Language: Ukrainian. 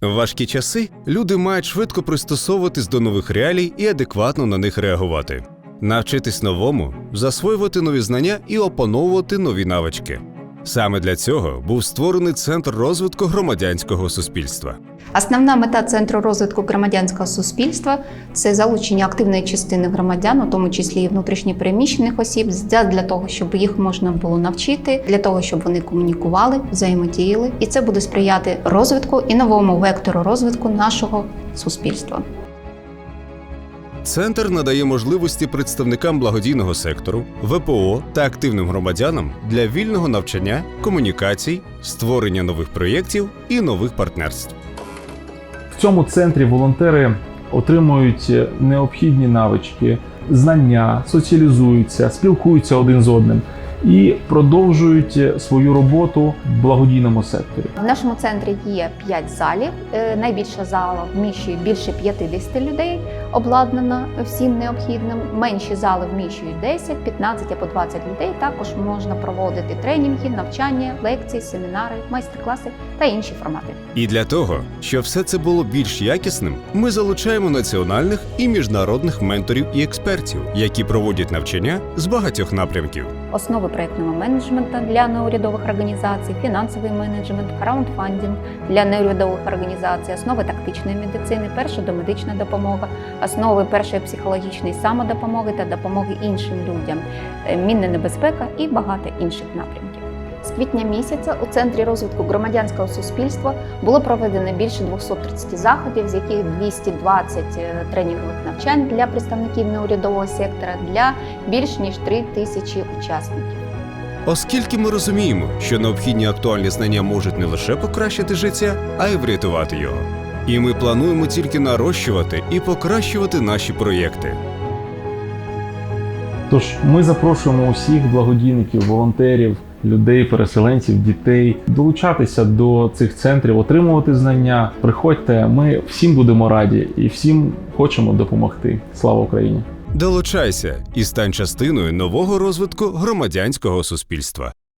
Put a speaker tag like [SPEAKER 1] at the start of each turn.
[SPEAKER 1] В важкі часи люди мають швидко пристосовуватись до нових реалій і адекватно на них реагувати, навчитись новому, засвоювати нові знання і опановувати нові навички. Саме для цього був створений центр розвитку громадянського суспільства.
[SPEAKER 2] Основна мета центру розвитку громадянського суспільства це залучення активної частини громадян, у тому числі і внутрішньопереміщених осіб, для того, щоб їх можна було навчити, для того, щоб вони комунікували, взаємодіяли, і це буде сприяти розвитку і новому вектору розвитку нашого суспільства.
[SPEAKER 1] Центр надає можливості представникам благодійного сектору, ВПО та активним громадянам для вільного навчання, комунікацій, створення нових проєктів і нових партнерств.
[SPEAKER 3] Цьому центрі волонтери отримують необхідні навички, знання, соціалізуються, спілкуються один з одним і продовжують свою роботу в благодійному секторі.
[SPEAKER 2] В нашому центрі є 5 залів. Е, Найбільша зала вміщує більше 50 людей, обладнана всім необхідним. Менші зали вміщують 10, 15 або 20 людей. Також можна проводити тренінги, навчання, лекції, семінари, майстер-класи та інші формати.
[SPEAKER 1] І для того, щоб все це було більш якісним, ми залучаємо національних і міжнародних менторів і експертів, які проводять навчання з багатьох напрямків.
[SPEAKER 2] Основи проєктного менеджменту для неурядових організацій, фінансовий менеджмент, краундфандинг для неурядових організацій, основи тактичної медицини, перша домедична допомога, основи першої психологічної самодопомоги та допомоги іншим людям, е, мінна небезпека і багато інших напрямків. З квітня місяця у центрі розвитку громадянського суспільства було проведено більше 230 заходів, з яких 220 тренінгових навчань для представників неурядового сектора для більш ніж 3 тисячі учасників.
[SPEAKER 1] Оскільки ми розуміємо, що необхідні актуальні знання можуть не лише покращити життя, а й врятувати його. І ми плануємо тільки нарощувати і покращувати наші проєкти.
[SPEAKER 3] Тож ми запрошуємо усіх благодійників, волонтерів, людей, переселенців, дітей долучатися до цих центрів, отримувати знання. Приходьте, ми всім будемо раді і всім хочемо допомогти. Слава Україні!
[SPEAKER 1] Долучайся і стань частиною нового розвитку громадянського суспільства.